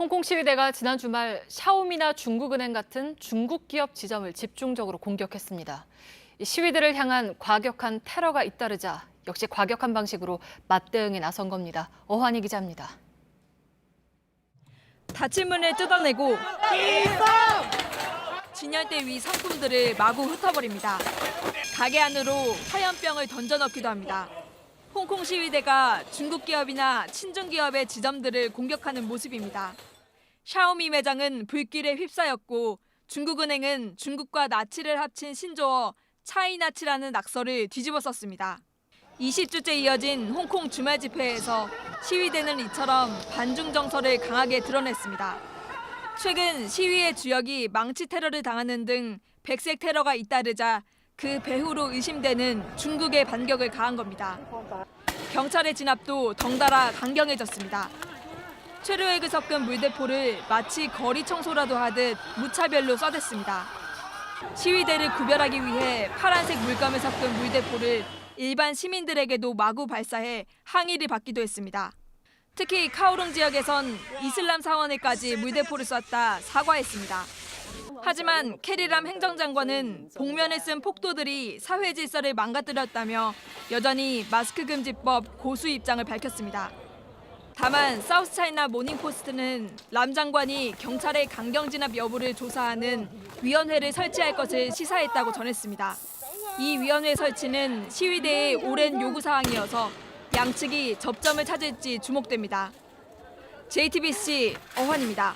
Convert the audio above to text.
홍콩 시위대가 지난 주말 샤오미나 중국은행 같은 중국 기업 지점을 집중적으로 공격했습니다. 이 시위대를 향한 과격한 테러가 잇따르자 역시 과격한 방식으로 맞대응에 나선 겁니다. 어환희 기자입니다. 닫힌 문을 뜯어내고 진열대 위 상품들을 마구 흩어버립니다. 가게 안으로 화염병을 던져넣기도 합니다. 홍콩 시위대가 중국 기업이나 친중 기업의 지점들을 공격하는 모습입니다. 샤오미 매장은 불길에 휩싸였고 중국은행은 중국과 나치를 합친 신조어 차이나치라는 낙서를 뒤집어 썼습니다. 20주째 이어진 홍콩 주말 집회에서 시위대는 이처럼 반중 정서를 강하게 드러냈습니다. 최근 시위의 주역이 망치 테러를 당하는 등 백색 테러가 잇따르자 그 배후로 의심되는 중국의 반격을 가한 겁니다. 경찰의 진압도 덩달아 강경해졌습니다. 최루액을 섞은 물대포를 마치 거리 청소라도 하듯 무차별로 쏴댔습니다. 시위대를 구별하기 위해 파란색 물감을 섞은 물대포를 일반 시민들에게도 마구 발사해 항의를 받기도 했습니다. 특히 카오룽 지역에선 이슬람 사원에까지 물대포를 쐈다 사과했습니다. 하지만 캐리람 행정장관은 복면을 쓴 폭도들이 사회 질서를 망가뜨렸다며 여전히 마스크 금지법 고수 입장을 밝혔습니다. 다만 사우스차이나 모닝포스트는 람 장관이 경찰의 강경 진압 여부를 조사하는 위원회를 설치할 것을 시사했다고 전했습니다. 이 위원회 설치는 시위대의 오랜 요구 사항이어서 양측이 접점을 찾을지 주목됩니다. JTBC 어환입니다.